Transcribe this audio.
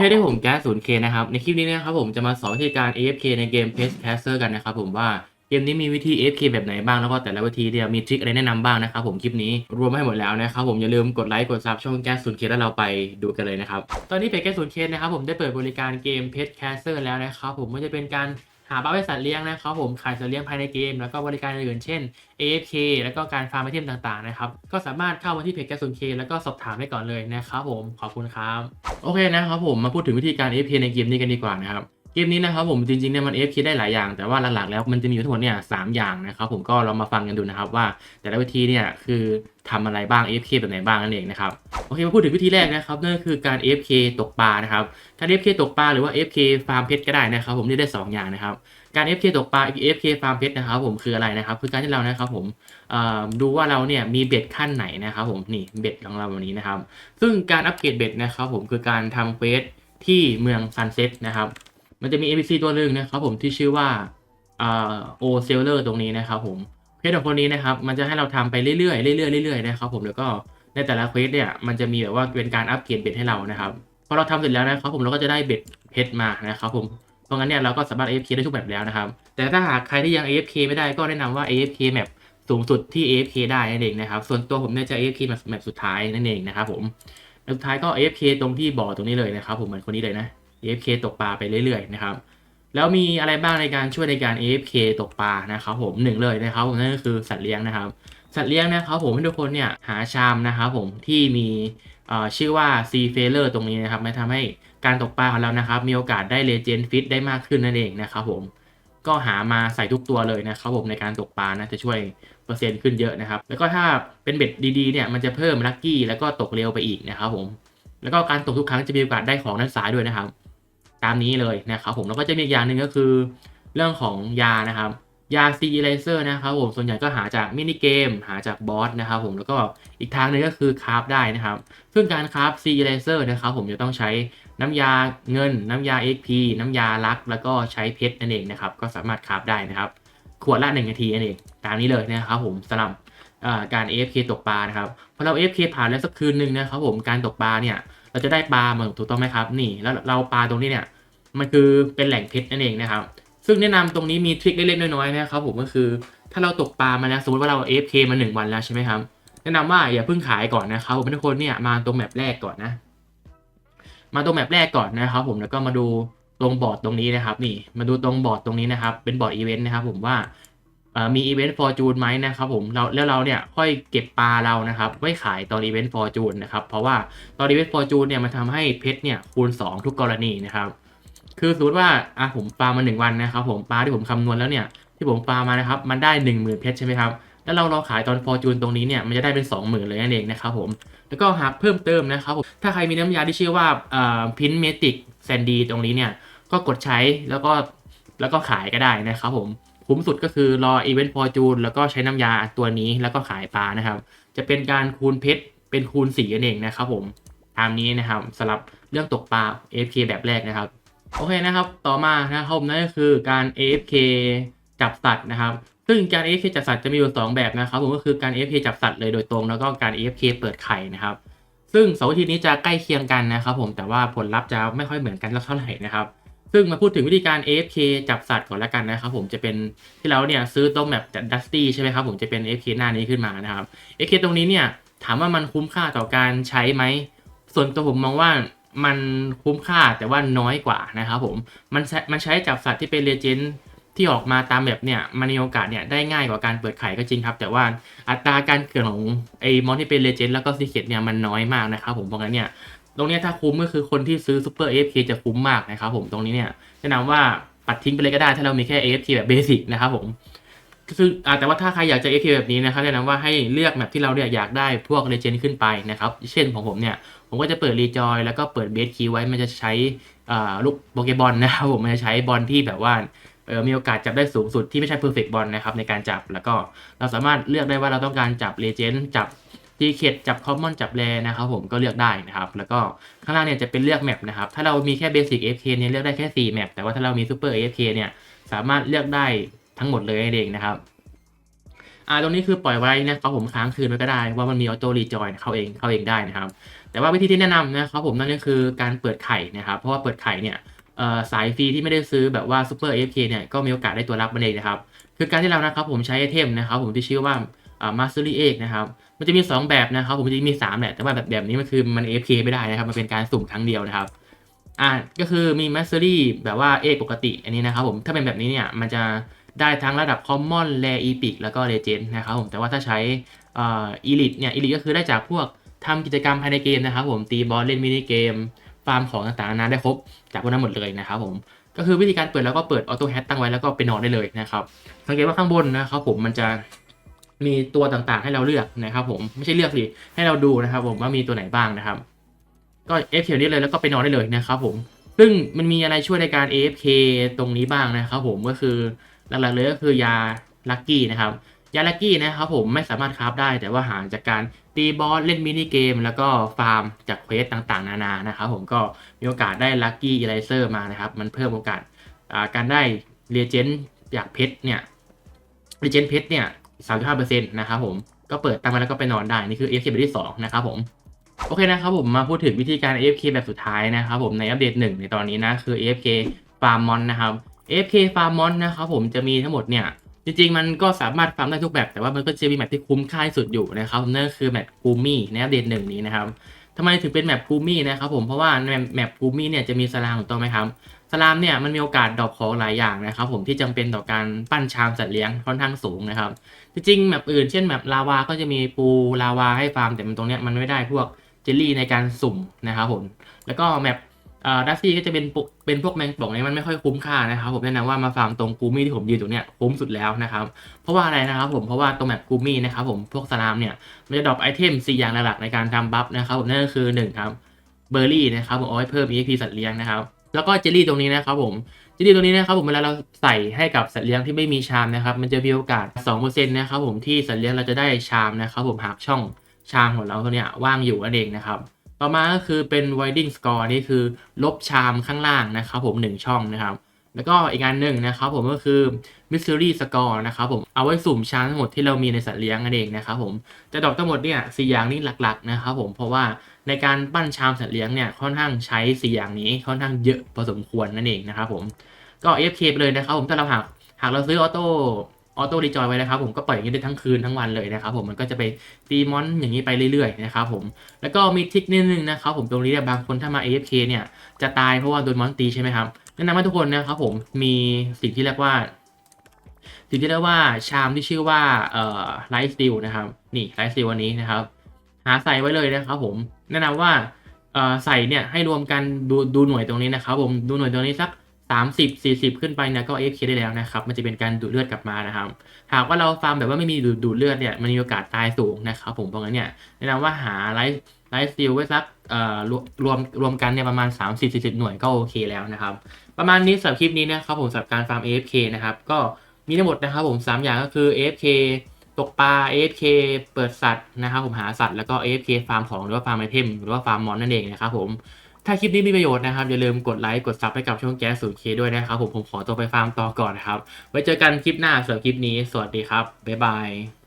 เฮ้ได้ผมแก๊ส 0K นะครับ ในคลิปนี้นะครับผมจะมาสอนวิธีการ AFK ในเกม Pest Caster กันนะครับผมว่าเกมนี้มีวิธี AFK แบบไหนบ้างแล้วก็แต่ละวิธีเนี่ยมีทริคอะไรแนะนำบ้างนะครับผมคลิปนี้รวมให้หมดแล้วนะครับผมอย่าลืมกดไลค์กดซับช่องแก๊ส 0K แล้วเราไปดูกันเลยนะครับ ตอนนี้เพจแก๊ส 0K นะครับผมได้เปิดบริการเกม Pest Caster แล้วนะครับผมมันจะเป็นการ หาบ้าไว้สัตว์เลี้ยงนะครับผมขายสัตว์เลี้ยงภายในเกม แล้วก็บริการอื่นๆเช่น AFK แล้วก็การฟาร์มไอเทมต่างๆนะครับก็สามารถเข้ามาที่เพจแกสุนเคแล้วก็สอบถามได้ก่อนเลยนะครับผมขอบคุณครับโอเคนะครับผมมาพูดถึงวิธีการ AFK ในเกมนี้กันดีกว่านะครับ เกมนี้นะครับผมจริงๆเนี่ยมัน fk ได้หลายอย่าง แต่ว่าหลักๆแล้วมันจะมีอยู่ทั้งหมดเนี่ยสามอย่างนะครับผมก็เรามาฟังกันดูนะครับว่า แต่ละวิธีเนี่ยคือทำอะไรบ้าง AFK แบบไหนบ้างนั่นเองนะครับโอเคมาพูดถึงวิธีแรกนะครับนั่นก็คือการ AFK ตกปลานะครับการ AFK ตกปลาหรือว่า AFK ฟาร์มเพชรก็ได้นะครับผมเรียกได้สองอย่างนะครับการ FK ตกปลา FK ฟาร์มเพชรนะครับผมคืออะไรนะครับคือการที่เรานะครับผมดูว่าเราเนี่ยมีเบ็ดขั้นไหนนะครับผมนี่เบ็ดของเราวันนี้นะครับซึ่งการอัปเกรดเบ็ดนะครับผมคือการทำเควสที่เมืองซันเซ็ตนะครับ มันจะมี NPC ตัวหนึ่งนะครับผมที่ชื่อว่าโอเซลเลอร์ตรงนี้นะครับผมเควสของคนนี้นะครับมันจะให้เราทำไปเรื่อยๆเรื่อยๆเรื่อยๆนะครับผมแล้วก็ในแต่ละเควสเนี่ยมันจะมีแบบว่าเป็นการอัปเกรดเบ็ดให้เรานะครับพอเราทำเสร็จแล้วนะครับผมเราก็จะได้เบ็ดเพชรมานะครับผมเพราะงั้นเนี่ยเราก็สามารถ AFK ได้ทุกแบบแล้วนะครับ แต่ถ้าหากใครที่ยัง AFK ไม่ได้ก็แนะนำว่า AFK แมปสูงสุดที่ AFK ได้นั่นเองนะครับ ส่วนตัวผมเนี่ยจะ AFK แมปแมปสุดท้ายนั่นเองนะครับผมแมปสุดท้ายก็ AFK ตรงที่บ่อตรงนี้เลยนะครับผมเหมือนคนนี้เลยนะ AFK ตกปลาไปเรื่อยๆนะครับแล้วมีอะไรบ้างในการช่วยในการ AFK ตกปลานะครับผมหนึ่งเลยนะครับผมนั่นก็คือสัตว์เลี้ยงนะครับ สัตว์เลี้ยงนะครับผมให้ทุกคนเนี่ยหาชามนะครับผมที่มีชื่อว่า C f a i l e r ตรงนี้นะครับมันทำให้การตกปลาของเรานะครับ มีโอกาสได้เลเจนด์ฟิตได้มากขึ้นนั่นเองนะครับผมก็หามาใส่ทุกตัวเลยนะครับผมในการตกปลานะจะช่วยเปอร์เซ็นต์ขึ้นเยอะนะครับ แล้วก็ถ้าเป็นเบ็ดดีๆเนี่ยมันจะเพิ่มลัคกี้แล้วก็ตกเร็วไปอีกนะครับผมแล้วก็การตกทุกครั้งจะมีโอกาสได้ของด้านซ้ายด้วยนะครับ ตามนี้เลยนะครับผมแล้วก็จะมีอีกอย่างหนึ่งก็คือ เรื่องของยานะครับยาซีเลเซอร์นะครับผมส่วนใหญ่ก็หาจากมินิเกม หาจากบอสนะครับผมแล้วก็อีกทางหนึงก็คือคราฟได้นะครับ ซึ่งการคราฟซีเลเซอร์นะครับผมจะต้องใช้น้ำยาเงิน น้ำยา XP น้ำยาลัก แล้วก็ใช้เพชรนั่นเองนะครับก็สามารถคราฟได้นะครับ ขวดละ 1 นาทีนั่นเอง ตามนี้เลยนะครับผมสำหรับอ่าการ AFK ตกปลานะครับพอเรา AFK ผ่านแล้วสักคืนหนึ่งนะครับผมการตกปลาเนี่ยเราจะได้ปลามาถูกต้องไหมครับนี่แล้วเราปลาตรงนี้เนี่ย มันคือเป็นแหล่งเพชรนั่นเองนะครับ ซึ่งแนะนำตรงนี้มีทริคเล็กๆน้อยๆนะครับผมก็คือถ้าเราตกปลามาแล้วสมมติว่าเรา AFK มา 1 วันแล้วใช่ไหมครับแนะนำว่าอย่าเพิ่งขายก่อนนะครับผมทุกคนเนี่ยมาตรงแมปแรกก่อนนะ มาตรงแมปแรกก่อนนะครับผมแล้วก็มาดูตรงบอร์ดตรงนี้นะครับ นี่มาดูตรงบอร์ดตรงนี้นะครับ เป็นบอร์ดอีเวนต์นะครับ ผมว่ามีอีเวนต์ฟอร์จูนไหมนะครับผมเราแล้วเราเนี่ยค่อยเก็บปลาเรานะครับไว้ขายตอนอีเวนต์ฟอร์จูนนะครับเพราะว่าตอนอีเวนต์ฟอร์จูนเนี่ยมันทำให้เพชรเนี่ยคูณ 2 ทุกกรณีนะครับ คือสมมติว่าอะผมฟาร์มมาหนึ่งวันนะครับผมปลาที่ผมคำนวณแล้วเนี่ยที่ผมฟาร์มมานะครับมันได้1 0,000เพชรใช่ไหมครับแล้วเราเราขายตอนฟอร์จูนตรงนี้เนี่ยมันจะได้เป็น 20,000 เลยนั่นเองนะครับผม แล้วก็หากเพิ่มเติมนะครับผมถ้าใครมีน้ำยาที่ชื่อว่าพินเมติกแซนดีตรงนี้เนี่ยก็กดใช้แล้วก็แล้วก็ขายก็ได้นะครับผมคุ้มสุดก็คือรออีเวนต์ฟอร์จูนแล้วก็ใช้น้ำยาตัวนี้แล้วก็ขายปลานะครับ จะเป็นการคูณเพชรเป็นคูณสีนั่นเองนะครับผมตามนี้นะครับสำหรับเรื่องตกปลา AFK แบบแรกนะครับ โอเคนะครับ ต่อมานะครับผมนั่นก็คือการ AFK จับสัตว์นะครับ ซึ่งการ AFK จับสัตว์จะมีอยู่2แบบนะครับผมก็คือการ AFK จับสัตว์เลยโดยตรง แล้วก็การ AFK เปิดไข่นะครับ ซึ่งสองวิธีนี้จะใกล้เคียงกันนะครับ ผมแต่ว่าผลลัพธ์จะไม่ค่อยเหมือนกันเท่าไหร่นะครับ ซึ่งมาพูดถึงวิธีการ AFK จับสัตว์ก่อนละกันนะครับ ผมจะเป็นที่เราเนี่ยซื้อตัวแมปจาก Dusty ใช่ไหมครับผมจะเป็น AFK หน้านี้ขึ้นมานะครับ AFK ตรงนี้เนี่ยถามว่ามันคุ้มค่าต่อการใช้ไหมส่วนตัวผมมองว่า มันคุ้มค่าแต่ว่าน้อยกว่านะครับผม มันใช้มันใช้จับสัตว์ที่เป็นเลเจนด์ที่ออกมาตามแบบเนี่ยมันมีโอกาสเนี่ยได้ง่ายกว่าการเปิดไข่ก็จริงครับ แต่ว่าอัตราการเกิดของไอ้มอนที่เป็นเลเจนด์แล้วก็ซีเคดเนี่ยมันน้อยมากนะครับผมเพราะงั้นเนี่ยตรงนี้ถ้าคุ้มก็คือคนที่ซื้อซูเปอร์เอฟเคจะคุ้มมากนะครับผมตรงนี้เนี่ยแนะนำว่าปัดทิ้งไปเลยก็ได้ถ้าเรามีแค่ AFK แบบเบสิกนะครับผม ซึ่งอ่าแต่ว่าถ้าใครอยากจะ AFK แบบนี้นะครับแนะนำว่าให้เลือกแมปที่เราเนี่ยอยากได้พวกเลเจนด์ขึ้นไปนะครับเช่นของผมเนี่ยผมก็จะเปิดรีจอยแล้วก็เปิดเบสคีย์ไว้มันจะใช้ลูกโปเกบอลนะครับผมมันจะใช้บอลที่แบบว่ามีโอกาสจับได้สูงสุดที่ไม่ใช่เพอร์เฟกบอลนะครับในการจับแล้วก็เราสามารถเลือกได้ว่าเราต้องการจับเลเจนด์จับทีเคดจับคอมมอนจับแรนะครับผมก็เลือกได้นะครับ แล้วก็ข้างล่างเนี่ยจะเป็นเลือกแมปนะครับ ถ้าเรามีแค่เบสิก AFK เนี่ยเลือกได้แค่ 4 แมปแต่ว่าถ้าเรามีซูเปอร์ AFK เนี่ยสามารถเลือกได้ ทั้งหมดเลยนั่นเองนะครับอ่าตรงนี้คือปล่อยไว้นะครับผมค้างคืนไว้ก็ได้ว่ามันมีออโต้รีจอยเขาเองเขาเองได้นะครับ แต่ว่าวิธีที่แนะนำนะครับผมนั่นก็คือการเปิดไข่นะครับ เพราะว่าเปิดไข่เนี่ยสายฟรีที่ไม่ได้ซื้อแบบว่าซูเปอร์ AFK เนี่ยก็มีโอกาสได้ตัวรับมันเองนะครับ คือการที่เรานะครับผมใช้ไอเทมนะครับผมที่ชื่อว่าอ่า Mastery Egg นะครับ มันจะมี 2 แบบนะครับ ผมจะมี 3 แหละแต่ว่าแบบแบบนี้มันคือมัน AFK ไม่ได้นะครับมันเป็นการสุ่มครั้งเดียวนะครับอ่าก็คือมี Mastery แบบว่า Egg ปกติอันนี้นะครับผมถ้าเป็นแบบนี้เนี่ยมันจะ ได้ทั้งระดับ Common Rare Epic แล้วก็ Legend นะครับผม แต่ว่าถ้าใช้อ่า Elite เนี่ย Elite ก็คือได้จากพวกทำกิจกรรมภายในเกมนะครับผม ตีบอสเล่นมินิเกม ฟาร์มของต่างๆนานาได้ครบ จากพวกนั้นหมดเลยนะครับผม ก็คือวิธีการเปิดแล้วก็เปิดออโต้แฮตตั้งไว้แล้วก็ไปนอนได้เลยนะครับ สังเกตว่าข้างบนนะครับผมมันจะมีตัวต่างๆให้เราเลือกนะครับผม ไม่ใช่เลือกสิให้เราดูนะครับผมว่ามีตัวไหนบ้างนะครับ ก็ AFK นี้เลยแล้วก็ไปนอนได้เลยนะครับผม ซึ่งมันมีอะไรช่วยในการ AFK ตรงนี้บ้างนะครับผม ก็คือ หลักๆเลยก็คือยาลัคกี้นะครับ ยาลักกี้นะครับผมไม่สามารถคราฟได้ แต่ว่าหาจากการตีบอสเล่นมินิเกม แล้วก็ฟาร์มจากเควสต่างๆ นานานะครับผมก็มีโอกาสได้ลัคกี้อีไลเซอร์มานะครับ มันเพิ่มโอกาสาการได้เรเจนจากเพชรเนี่ยเรเจนเพชรเนี่ย35%นต์นะครับผมก็เปิดตั้งมาแล้วก็ไปนอนได้ นี่คือ AFK แบบที่ 2 นะครับผม โอเคนะครับผมมาพูดถึงวิธีการ AFK แบบสุดท้ายนะครับผมในอัปเดตหนึ่งในตอนนี้นะ คือ AFK Farm Mon นะครับ Fk Farm Mon นะครับผมจะมีทั้งหมดเนี่ยจริงๆ มันก็สามารถฟาร์มได้ทุกแบบ แต่ว่ามันก็จะมีแมปที่คุ้มค่าสุดอยู่นะครับนั่นก็คือแมปกูมี่ในอัปเดตหนึ่งนี้นะครับทำไมถึงเป็นแมปกูมี่นะครับผมเพราะว่าในแมปกูมี่เนี่ยจะมีสลามถูกต้องไหมครับสลามเนี่ยมันมีโอกาสดรอปของหลายอย่างนะครับผมที่จำเป็นต่อการปั้นชามสัตว์เลี้ยงค่อนข้างสูงนะครับจริงๆแมปอื่นเช่นแมปลาวาก็จะมีปูลาวาให้ฟาร์มแต่มันตรงเนี้ยมันไม่ได้พวกเจลลี่ในการสุ่มนะครับผมแล้วก็แมป อ่าดัซซี่ก็จะเป็นปุเป็นพวกแมงป่องเนี่ยมันไม่ค่อยคุ้มค่านะครับผมแนะนำว่ามาฟาร์มตรงกูมี่ที่ผมยืนตรงเนี้ยคุ้มสุดแล้วนะครับเพราะว่าอะไรนะครับผมเพราะว่าตรงแมปกูมี่นะครับผมพวกสลามเนี่ยมันจะดรอปไอเทม4อย่างหลักในการทำบัฟนะครับผมนั่นก็คือ1ครับเบอร์รี่นะครับผมเอาไว้เพิ่ม EXP สัตว์เลี้ยงนะครับแล้วก็เจลลี่ตรงนี้นะครับผมเจลลี่ตรงนี้นะครับผมเวลาเราใส่ให้กับสัตว์เลี้ยงที่ไม่มีชามนะครับมันจะมีโอกาส2%นะครับผมที่สัตว์เลี้ยงเราจะได้ชามนะครับผมหากช่องชามของเราเนี่ยว่างอยู่นั่นเองนะครับ ต่อมาก็คือเป็น winding score นี่คือลบชามข้างล่างนะครับผม1ช่องนะครับ แล้วก็อีกอันหนึ่งนะครับผมก็คือ mystery score นะครับผมเอาไว้สุ่มชามทั้งหมดที่เรามีในสัตว์เลี้ยงนั่นเองนะครับผมจะดอกทั้งหมดเนี่ยสอย่างนี้หลักๆนะครับผมเพราะว่าในการปั้นชามสัตว์เลี้ยงเนี่ยค่อนข้างใช้สี่อย่างนี้ค่อนข้างเยอะพอสมควรนั่นเองนะครับผมก็ FK ไปเลยนะครับผมถ้าเราหากหากเราซื้อออโต้ ออโต้รีจอยไว้นะครับผมก็ปล่อยอย่างนี้ได้ทั้งคืนทั้งวันเลยนะครับผมมันก็จะไปตีมอนอย่างนี้ไปเรื่อยๆนะครับผมแล้วก็มีทริคนิดนึงนะครับผมตรงนี้เนี่ยบางคนถ้ามา AFK เนี่ยจะตายเพราะว่าโดนมอนตีใช่ไหมครับแนะนำให้ทุกคนนะครับผมมีสิ่งที่เรียกว่าสิ่งที่เรียกว่าชามที่ชื่อว่าเอ่อไลท์สติลนะครับนี่ไลท์สติลวันนี้นะครับหาใส่ไว้เลยนะครับผมแนะนำว่าเอ่อใส่เนี่ยให้รวมกันดูดูหน่วยตรงนี้นะครับผมดูหน่วยตรงนี้สัก 30 40ขึ้นไปเนี่ยก็ AFK ได้แล้วนะครับ มันจะเป็นการดูดเลือดกลับมานะครับ หากว่าเราฟาร์มแบบว่าไม่มีดูดดูดเลือดเนี่ย มันมีโอกาสตายสูงนะครับผม เพราะงั้นเนี่ยแนะนำว่าหาไลฟ์ไลฟ์สติลไว้สักเอ่อรวมรวมรวมกันเนี่ยประมาณ 30 40 หน่วยก็โอเคแล้วนะครับ ประมาณนี้สำหรับคลิปนี้นะครับผมสำหรับการฟาร์ม AFK นะครับ ก็มีทั้งหมดนะครับผม 3 อย่างก็คือ AFK ตกปลา AFK เปิดสัตว์นะครับผมหาสัตว์แล้วก็ AFK ฟาร์มของหรือว่าฟาร์มไอเทมหรือว่าฟาร์มมอนนั่นเองนะครับผม ถ้าคลิปนี้มีประโยชน์นะครับ อย่าลืมกดไลค์กดซับให้กับช่องแก๊ส 0K ด้วยนะครับผมผมขอตัวไปฟาร์มต่อก่อนนะครับ ไว้เจอกันคลิปหน้าสำหรับคลิปนี้ สวัสดีครับ บ๊ายบาย